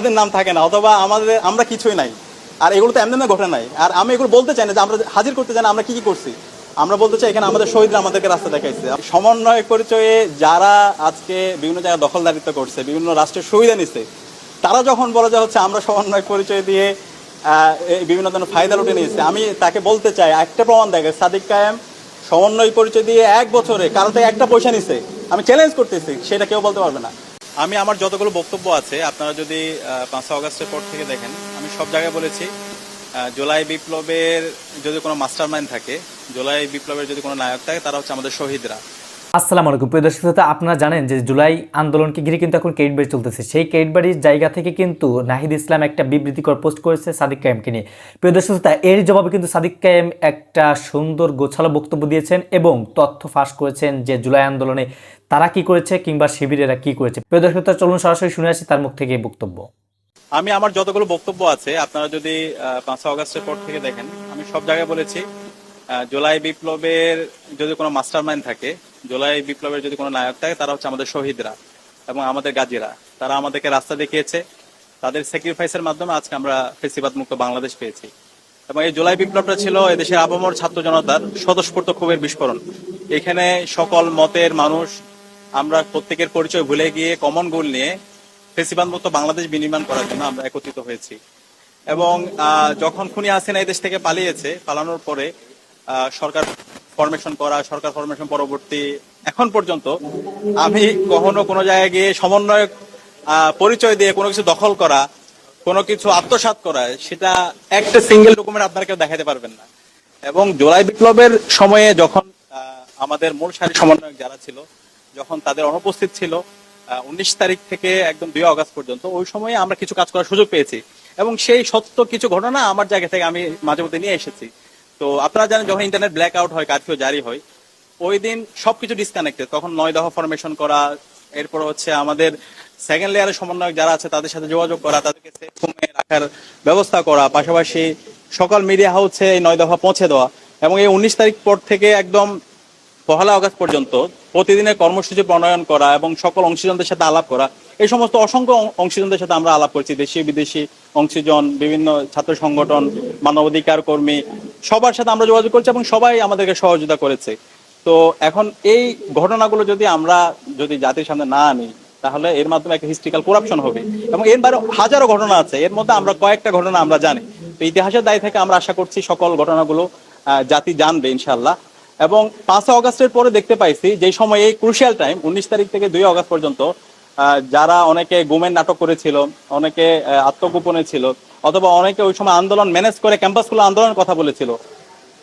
আমাদের নাম থাকে না, অথবা আমাদের, আমরা কিছুই নাই। আর এগুলো তো এমনি এমনি ঘটে নাই। আর আমি এগুলো বলতে চাই না যে আমরা হাজির করতে চাই না, আমরা কি কি করছি। আমরা বলতে চাই এখানে আমাদের শহীদরা আমাদেরকে রাস্তা দেখাইছে। সমন্বয় পরিচয়ে যারা আজকে বিভিন্ন জায়গায় দখলদারিত্ব করছে, বিভিন্ন রাষ্ট্রের সুবিধা নিচ্ছে তারা যখন বলা যে হচ্ছে আমরা সমন্বয় পরিচয় দিয়ে বিভিন্ন ধরনের ফায়দা লুটে নিয়েছে, আমি তাকে বলতে চাই, একটা প্রমাণ দেখে সাদিক কায়েম সমন্বয় পরিচয় দিয়ে এক বছরে কারও থেকে একটা পয়সা নিছে। আমি চ্যালেঞ্জ করতেছি, সেটা কেউ বলতে পারবে না। আমি আমার যতগুলো বক্তব্য আছে, আপনারা যদি পাঁচই আগস্টের পর থেকে দেখেন, আমি সব জায়গায় বলেছি জুলাই বিপ্লবের যদি কোনো মাস্টার মাইন্ড থাকে, জুলাই বিপ্লবের যদি কোনো নায়ক থাকে, তারা হচ্ছে আমাদের শহীদরা। আসসালামু আলাইকুম। প্রিয় দর্শক শ্রোতা, আপনারা জানেন যে জুলাই আন্দোলনকে ঘিরে কিন্তু এখন কেটবাড়ি চলতেছে। সেই কেটবাড়ির জায়গা থেকে কিন্তু নাহিদ ইসলাম একটা বিবৃতিকর পোস্ট করেছে সাদিক কায়েমকে নিয়ে। প্রিয় দর্শক শ্রোতা, এর জবাবে কিন্তু সাদিক কায়েম একটা সুন্দর গোছালো বক্তব্য দিয়েছেন এবং তথ্য ফাঁস করেছেন যে জুলাই আন্দোলনে তারা কি করেছে কিংবা শিবিরেরা কি করেছে। প্রিয় দর্শক শ্রোতা, চলুন সরাসরি শুনে আসি তার মুখ থেকে বক্তব্য। আমি আমার যতগুলো বক্তব্য আছে আপনারা যদি পাঁচই আগস্টের পর থেকে দেখেন আমি সব জায়গায় বলেছি জুলাই বিপ্লবের যদি কোনো মাস্টার মাইন্ড থাকে জুলাই বিপ্লবের যদি কোনো নায়ক থাকে, তারা হচ্ছে আমাদের শহীদরা এবং আমাদের গাজীরা। তারা আমাদেরকে রাস্তা দেখিয়েছে। তাদের স্যাক্রিফাইসের মাধ্যমে আজকে আমরা ফেসিবাদ মুক্ত বাংলাদেশ পেয়েছি। এবং এই জুলাই বিপ্লবটা ছিল এদেশের আবমর ছাত্র জনতার স্বতঃস্ফূর্ত ক্ষোভের বিস্ফোরণ। এখানে সকল মতের মানুষ, আমরা প্রত্যেকের পরিচয় ভুলে গিয়ে কমন গোল নিয়ে ফেসিবাদ মুক্ত বাংলাদেশ বিনির্মাণ করার জন্য আমরা একত্রিত হয়েছি। এবং যখন খুনি হাসিনা এই দেশ থেকে পালিয়েছে, পালানোর পরে সরকার ফরমেশন করা, সরকার ফরমেশন পরবর্তী। এখন পর্যন্ত আমি কখনো কোনো জায়গায় গিয়ে সমন্বয় পরিচয় দিয়ে কোনো কিছু দখল করা, কোনো কিছু আত্মসাৎ করা, সেটা একটা সিঙ্গেল ডকুমেন্ট আপনারা কেউ দেখাতে পারবেন না। এবং জুলাই বিপ্লবের সময়ে যখন আমাদের মূল সারি সমন্বয়ক যারা ছিল, যখন তাদের অনুপস্থিত ছিল উনিশ তারিখ থেকে একদম দুই আগস্ট পর্যন্ত, ওই সময়ে আমরা কিছু কাজ করার সুযোগ পেয়েছি। এবং সেই সত্য কিছু ঘটনা আমার জায়গা থেকে আমি মাঝে মধ্যে নিয়ে এসেছি। তো আপনারা জানেন যখন ইন্টারনেট ব্ল্যাক আউট হয় কারফিউ জারি হয় ওই দিন সবকিছু ডিসকানেক্টেড তখন নয় দফা ফরমেশন করা, এরপর হচ্ছে আমাদের সেকেন্ড লেয়ারের সমন্বয়ক যারা আছে, তাদের সাথে যোগাযোগ করা, তাদেরকে সেফ রুমে রাখার ব্যবস্থা করা, পাশাপাশি সকল মিডিয়া হাউসে এই নয় দফা পৌঁছে দেওয়া। এবং এই উনিশ তারিখ পর থেকে একদম পহেলা আগস্ট পর্যন্ত প্রতিদিনের কর্মসূচি প্রণয়ন করা এবং সকল অংশীজনদের সাথে আলাপ করা। এই সমস্ত অসংখ্য অংশীজনদের সাথে আমরা আলাপ করছি দেশীয় বিদেশি অংশীজন, বিভিন্ন ছাত্র সংগঠন, মানবাধিকার কর্মী সবার সাথে আমরা যোগাযোগ করছি এবং সবাই আমাদেরকে সহযোগিতা করেছে। তো এখন এই ঘটনাগুলো যদি আমরা যদি জাতির সামনে না আনি, তাহলে এর মাধ্যমে একটা হিস্ট্রিক্যাল করাপশন হবে। এবং এর বাইরে হাজারো ঘটনা আছে, এর মধ্যে আমরা কয়েকটা ঘটনা আমরা জানি। তো ইতিহাসের দায় থেকে আমরা আশা করছি সকল ঘটনাগুলো জাতি জানবে ইনশাল্লাহ এবং পাঁচই অগাস্টের পরে দেখতে পাইছি যে সময় এই ক্রুশিয়াল টাইম উনিশ তারিখ থেকে দুই অগস্ট পর্যন্ত যারা অনেকে গুমের নাটক করেছিল, অনেকে আত্মগোপনে ছিল অথবা অনেকে ওই সময় আন্দোলন ম্যানেজ করে ক্যাম্পাসগুলো আন্দোলনের কথা বলেছিল।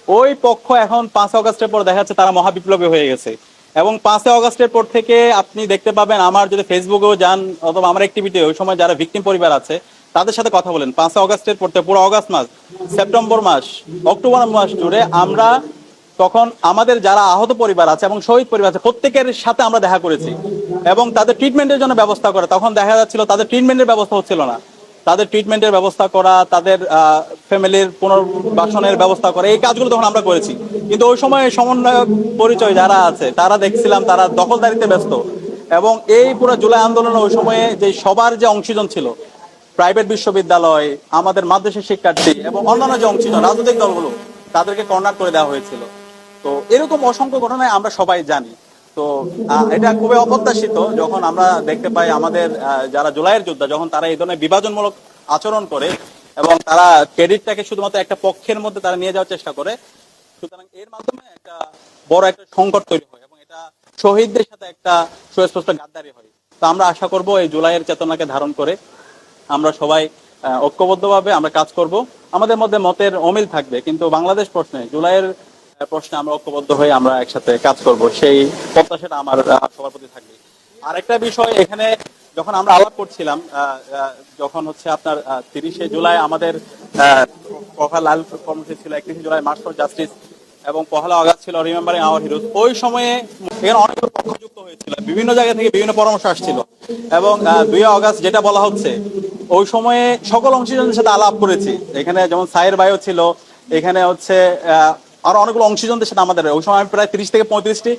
ওই পক্ষ এখন পাঁচ অগস্টের পর দেখা যাচ্ছে তারা মহাবিপ্লবী হয়ে গেছে। এবং পাঁচই অগস্টের পর থেকে আপনি দেখতে পাবেন, আমার যদি ফেসবুকেও যান অথবা আমার অ্যাক্টিভিটি ওই সময় যারা ভিকটিম পরিবার আছে, তাদের সাথে কথা বলেন। পাঁচই অগস্টের পর থেকে, পুরো অগস্ট মাস, সেপ্টেম্বর মাস, অক্টোবর মাস জুড়ে আমরা তখন আমাদের যারা আহত পরিবার আছে এবং শহীদ পরিবার আছে, প্রত্যেকের সাথে আমরা দেখা করেছি। এবং তাদের ট্রিটমেন্টের জন্য ব্যবস্থা করে, তখন দেখা যাচ্ছিল তাদের ট্রিটমেন্টের ব্যবস্থা হচ্ছিল না। তাদের ট্রিটমেন্টের ব্যবস্থা করা, তাদের ফ্যামিলির পুনর্বাসনের ব্যবস্থা করা, এই কাজগুলো তখন আমরা করেছি। কিন্তু ওই সময় সমন্বয়ক পরিচয় যারা আছে, তারা দেখছিলাম তারা দখলদারিতে ব্যস্ত। এবং এই পুরো জুলাই আন্দোলনে ওই সময়ে যে সবার যে অংশীজন ছিল প্রাইভেট বিশ্ববিদ্যালয়, আমাদের মাদ্রাসা শিক্ষার্থী এবং অন্যান্য যে অংশীজন, রাজনৈতিক দলগুলো, তাদেরকে কর্নার করে দেওয়া হয়েছিল। তো এরকম অসংখ্য ঘটনায় আমরা সবাই জানি। তো এটা খুবই অপ্রত্যাশিত যখন আমরা দেখতে পাই আমাদের যারা জুলাইয়ের যোদ্ধা, যখন তারা এই ধরনের বিভাজনমূলক আচরণ করে এবং তারা ক্রেডিটটাকে শুধুমাত্র একটা পক্ষের মধ্যে তারা নিয়ে যাওয়ার চেষ্টা করে, সুতরাং এর মাধ্যমে একটা বড় একটা সংকট তৈরি হয় এবং এটা শহীদদের সাথে একটা সুস্পষ্ট গাদ্দারি হয়। তো আমরা আশা করব এই জুলাইয়ের চেতনাকে ধারণ করে আমরা সবাই ঐক্যবদ্ধভাবে আমরা কাজ করব। আমাদের মধ্যে মতের অমিল থাকবে, কিন্তু বাংলাদেশ প্রশ্নে জুলাইয়ের প্রশ্নে আমরা ঐক্যবদ্ধ হয়ে আমরা একসাথে কাজ করব। সেই প্রত্যাশাটা আমার সবার প্রতি থাকবে। আরেকটা বিষয় এখানে যখন আমরা আলাপ করছিলাম যখন হচ্ছে আপনার তিরিশে জুলাই আমাদের আহ, লাল কর্মসূচি ছিল একত্রিশে জুলাই মার্চ ফর জাস্টিস এবং পহেলা আগস্ট ছিল রিমেম্বারিং আওয়ার হিরোজ ওই সময়ে এখানে অনেকগুলো পক্ষ যুক্ত হয়েছিল বিভিন্ন জায়গা থেকে বিভিন্ন পরামর্শ আসছিল এবং দুই আগস্ট যেটা বলা হচ্ছে ওই সময়ে সকল অংশীজনদের সাথে আলাপ করেছি। এখানে যেমন সাইর বায়ু ছিল এখানে হচ্ছে আরও অনেকগুলো অংশীজনদের সাথে আমাদের। ওই সময় আমি প্রায় তিরিশ থেকে পঁয়ত্রিশটি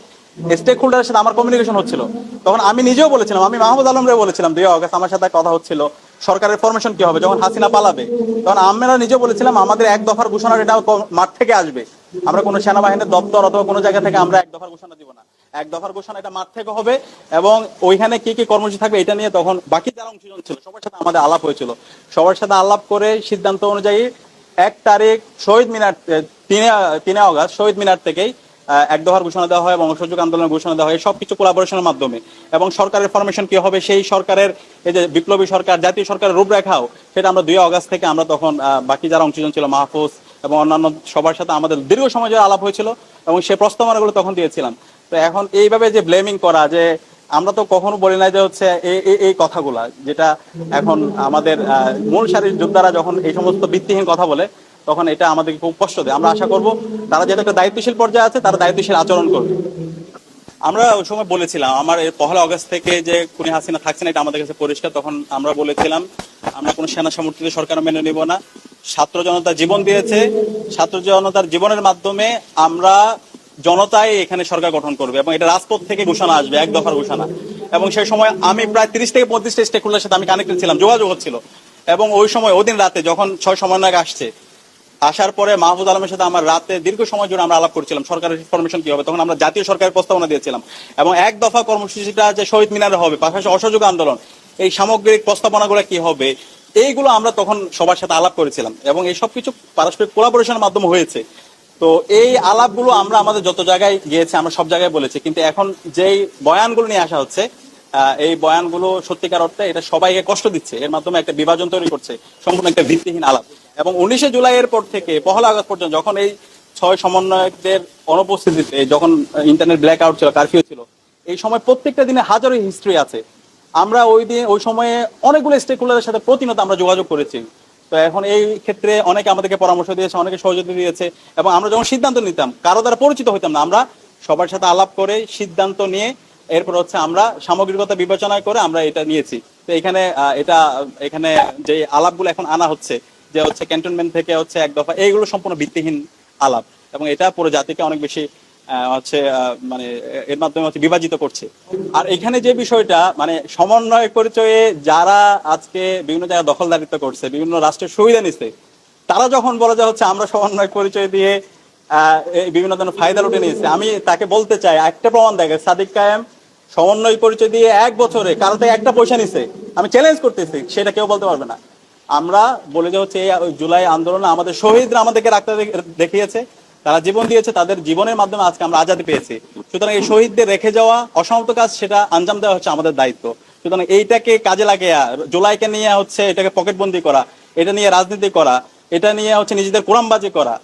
স্টেক হোল্ডারের সাথে আমার কমিউনিকেশন হচ্ছিল। তখন আমি নিজেও বলেছিলাম, আমি মাহমুদ আলম রে বলেছিলাম দুই আগস্ট আমার সাথে কথা হচ্ছিল। সরকারের ফরমেশন কি হবে? যখন হাসিনা পালাবে, তখন আমরা নিজে বলেছিলাম, আমাদের এক দফার ঘোষণা এটা মাঠ থেকে আসবে। আমরা কোনো সেনাবাহিনীর দপ্তর অথবা কোনো জায়গা থেকে আমরা এক দফার ঘোষণা দিব না। এক দফার ঘোষণা এটা মাঠ থেকে হবে এবং ওইখানে কি কি কর্মসূচি থাকবে এটা নিয়ে তখন বাকি যারা অংশগ্রহণ ছিল, সবার সাথে আমাদের আলাপ হয়েছিল। সবার সাথে আলাপ করে সিদ্ধান্ত অনুযায়ী এক তারিখ শহীদ মিনার তিনে তিনে অগাস্ট শহীদ মিনার থেকেই এক দফার ঘোষণা দেওয়া হয় এবং অসহযোগ আন্দোলনের ঘোষণা দেওয়া হয়। সবকিছু কোলাবোরেশনের মাধ্যমে। এবং সরকারের ফরমেশন কি হবে, সেই সরকারের, এই যে বিপ্লবী সরকার, জাতীয় সরকারের রূপরেখাও, সেটা আমরা দুই অগাস্ট থেকে আমরা তখন বাকি যারা অংশজন ছিল, মাহফুজ এবং অন্যান্য সবার সাথে আমাদের দীর্ঘ সময় ধরে আলাপ হয়েছিল এবং সেই প্রস্তাবনাগুলো তখন দিয়েছিলাম। তো এখন এইভাবে যে ব্লেমিং করা, যে আমরা তো কখনো বলি না যে হচ্ছে এই কথাগুলা, যেটা এখন আমাদের মূল সারির যোদ্ধারা যখন এই সমস্ত ভিত্তিহীন কথা বলে, তখন এটা আমাদেরকে খুব কষ্ট দেয়। আমরা আশা করব তারা যেহেতু একটা দায়িত্বশীল পর্যায়ে আছে, তারা দায়িত্বশীল আচরণ করবে। আমরা ওই সময় বলেছিলাম, আমার পহেলা অগস্ট থেকে যে খুনি হাসিনা থাকছে না, এটা আমাদের কাছে পরিষ্কার, তখন আমরা বলেছিলাম, আমরা কোনো সেনা সমর্থিত সরকার মেনে নিব না। ছাত্র জনতা জীবন দিয়েছে। ছাত্র জনতার জীবনের মাধ্যমে আমরা জনতাই এখানে সরকার গঠন করবে এবং এটা রাজপথ থেকে ঘোষণা আসবে, এক দফার ঘোষণা। এবং সেই সময় আমি প্রায় তিরিশ থেকে পঁয়ত্রিশটা স্টেক হোল্ডারের সাথে আমি কানেক্টেড ছিলাম যোগাযোগ হচ্ছিল এবং ওই সময়, ওই দিন রাতে যখন ছয় সমন্বয়ক আসছে, আসার পরে মাহফুজ আলমের সাথে আমার রাতে দীর্ঘ সময় জুড়ে আমরা আলাপ করছিলাম, সরকারের ইনফরমেশন কি হবে, তখন আমরা জাতীয় সরকারের প্রস্তাবনা দিয়েছিলাম। এবং এক দফা কর্মসূচিটা যে শহীদ মিনারে হবে, পাশাপাশি অসহযোগ আন্দোলন, এই সামগ্রিক প্রস্তাবনাগুলো কি হবে, এইগুলো আমরা তখন সবার সাথে আলাপ করেছিলাম। এবং এই সব কিছু পারস্পরিক কোলাবোরেশনের মাধ্যমে হয়েছে। তো এই আলাপগুলো আমরা আমাদের যত জায়গায় গিয়েছি, আমরা সব জায়গায় বলেছি, কিন্তু এখন যেই বয়ানগুলো নিয়ে আসা হচ্ছে এই বয়ানগুলো সত্যিকার অর্থে এটা সবাইকে কষ্ট দিচ্ছে। এর মাধ্যমে একটা বিভাজন তৈরি করছে, সম্পূর্ণ একটা ভিত্তিহীন আলাপ। এবং উনিশে জুলাই এর পর থেকে, পহলা আগস্ট পর্যন্ত যখন এই ছয় সমন্বয়কদের অনুপস্থিতিতে, যখন ইন্টারনেট ব্ল্যাক আউট ছিল কারফিউ ছিল, এই সময় প্রত্যেকটা দিনে হাজারো হিস্ট্রি আছে। আমরা ওই দিন, ওই সময়ে অনেকগুলো স্টেক হোল্ডারের সাথে প্রতিনিয়ত আমরা যোগাযোগ করেছি। তো এখন এই ক্ষেত্রে অনেকে আমাদেরকে পরামর্শ দিয়েছে, অনেকে সহযোগিতা দিয়েছে এবং আমরা যখন সিদ্ধান্ত নিতাম, কারও দ্বারা পরিচিত হইতাম না, আমরা সবার সাথে আলাপ করে সিদ্ধান্ত নিয়ে এরপর হচ্ছে আমরা সামগ্রিকতা বিবেচনা করে আমরা এটা নিয়েছি। তো এখানে এটা, এখানে যে আলাপগুলো এখন আনা হচ্ছে, যে হচ্ছে ক্যান্টনমেন্ট থেকে হচ্ছে এক দফা, এইগুলো সম্পূর্ণ ভিত্তিহীন আলাপ এবং এটা পুরো জাতিকে অনেক বেশি হচ্ছে মানে এর মাধ্যমে হচ্ছে বিভাজিত করছে। আর এখানে যে বিষয়টা মানে সমন্বয় পরিচয়ে যারা আজকে বিভিন্ন জায়গায় দখলদারিত্ব করছে, বিভিন্ন রাষ্ট্রের সুবিধা নিচ্ছে, তারা যখন বলে যে হচ্ছে, আমরা সমন্বয় পরিচয় দিয়ে বিভিন্ন ধরনের ফায়দা লুটে নিয়েছে, আমি তাকে বলতে চাই, একটা প্রমাণ দেখে সাদিক কায়েম সমন্বয় পরিচয় দিয়ে এক বছরে কারও থেকে একটা পয়সা নিছে। আমি চ্যালেঞ্জ করতেছি, সেটা কেউ বলতে পারবে না। আমরা বলে যে হচ্ছে জুলাই আন্দোলন আমাদের শহীদরা আমাদেরকে রাখতে দেখিয়েছে তারা জীবন দিয়েছে, তাদের জীবনের মাধ্যমে আজকে আমরা আজাদি পেয়েছি। সুতরাং এই শহীদদের রেখে যাওয়া অসমাপ্ত কাজ, সেটা আঞ্জাম দেওয়া হচ্ছে আমাদের দায়িত্ব। সুতরাং এইটাকে কাজে লাগিয়ে, জুলাইকে নিয়ে হচ্ছে এটাকে পকেটবন্দি করা, এটা নিয়ে রাজনীতি করা, এটা নিয়ে হচ্ছে নিজেদের কোরআনবাজি করা,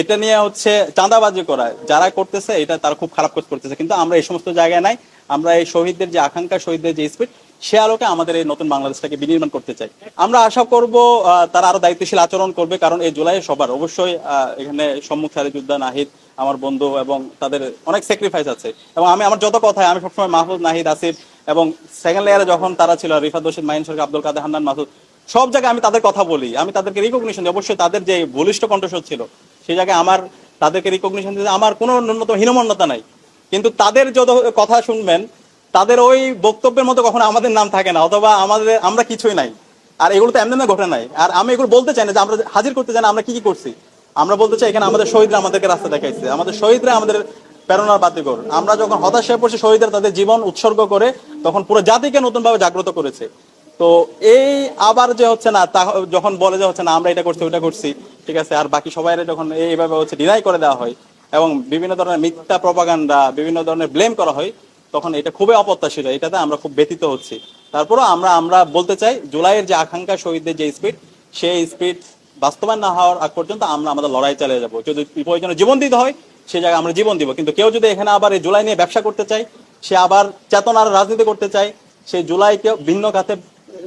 এটা নিয়ে হচ্ছে চাঁদাবাজি করা, যারা করতেছে, এটা তারা খুব খারাপ কাজ করতেছে। কিন্তু আমরা এই সমস্ত জায়গায় নাই, আমরা এই শহীদদের যে আকাঙ্ক্ষা, শহীদদের যে স্পিড সে আলোকে আমাদের এই নতুন বাংলাদেশটাকে বিনির্মাণ করতে চাই। আমরা আশা করব তারা আরও দায়িত্বশীল আচরণ করবে, কারণ এই জুলাই সবার। অবশ্যই এখানে সম্মুখ সারি যোদ্ধা নাহিদ, আমার বন্ধু এবং তাদের অনেক স্যাক্রিফাইস আছে। এবং আমি, আমার যত কথায় আমি সবসময় মাহফুজ, নাহিদ, আসিফ এবং সেকেন্ড লেয়ারে যখন তারা ছিল, রিফাত রশিদ মাইন সরকার, আব্দুল কাদের, হান্নান, মাসুদ, সব জায়গায় আমি তাদের কথা বলি। আমি তাদেরকে রিকগনিশন দিই। অবশ্যই তাদের যে বলিষ্ঠ কণ্ঠস্বর ছিল, সেই জায়গায় আমার, তাদেরকে রিকগনিশন দিতে আমার কোনো ন্যূনতম হীনমন্যতা নাই। কিন্তু তাদের যত কথা শুনবেন তাদের ওই বক্তব্যের মতো কখনো আমাদের নাম থাকে না, অথবা আমাদের, আমরা কিছুই নাই। আর এগুলো তো এমনি ঘটে নাই। আর আমি এগুলো বলতে চাই না যে আমরা হাজির করতে চাই না আমরা কি কি করছি। আমরা বলতে চাই এখানে আমাদের শহীদরা আমাদেরকে রাস্তা দেখাইছে। আমাদের শহীদরা আমাদের প্রেরণার বাতিকর আমরা যখন হতাশ হয়ে পড়ছি, শহীদরা তাদের জীবন উৎসর্গ করে তখন পুরো জাতিকে নতুনভাবে জাগ্রত করেছে। তো এই আবার যে হচ্ছে না, তা যখন বলে যে হচ্ছে না, আমরা এটা করছি ওটা করছি, ঠিক আছে? আর বাকি সবাই যখন এইভাবে হচ্ছে ডিনাই করে দেওয়া হয়, এবং বিভিন্ন ধরনের মিথ্যা প্রপাগান্ডা বিভিন্ন ধরনের ব্লেম করা হয় তখন এটা খুবই অপ্রত্যাশিত এটাতে আমরা খুব ব্যতীত হচ্ছি। তারপরও আমরা আমরা বলতে চাই, জুলাইয়ের যে আকাঙ্ক্ষা শহীদদের যে স্পিড, সেই স্পিড বাস্তবায়ন না হওয়ার আগ পর্যন্ত আমরা আমাদের লড়াই চালিয়ে যাব। যদি প্রয়োজনে জীবন দিতে হয়, সে জায়গায় আমরা জীবন দিব। কিন্তু কেউ যদি এখানে আবার এই জুলাই নিয়ে ব্যবসা করতে চায়, সে আবার চেতনার রাজনীতি করতে চায় সেই জুলাইকে ভিন্ন খাতে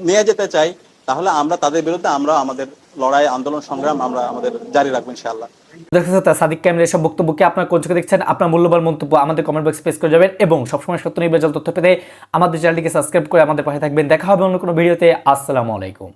নিয়ে যেতে চাই তাহলে আমরা তাদের বিরুদ্ধে আমরা আমাদের লড়াই, আন্দোলন, সংগ্রাম আমরা আমাদের জারি রাখব ইনশাআল্লাহ। সাদিক ক্যামেরা, এসব বক্তব্যকে আপনার কোন চোখে দেখছেন? আপনার মূল্যবান মন্তব্য আমাদের কমেন্ট বক্সে পেশ করে যাবেন এবং সবসময় সত্য নির্বাচন তথ্য পেতে আমাদের চ্যানেলটিকে সাবস্ক্রাইব করে আমাদের পাশে থাকবেন। দেখা হবে অন্য কোনো ভিডিওতে আসসালামু আলাইকুম।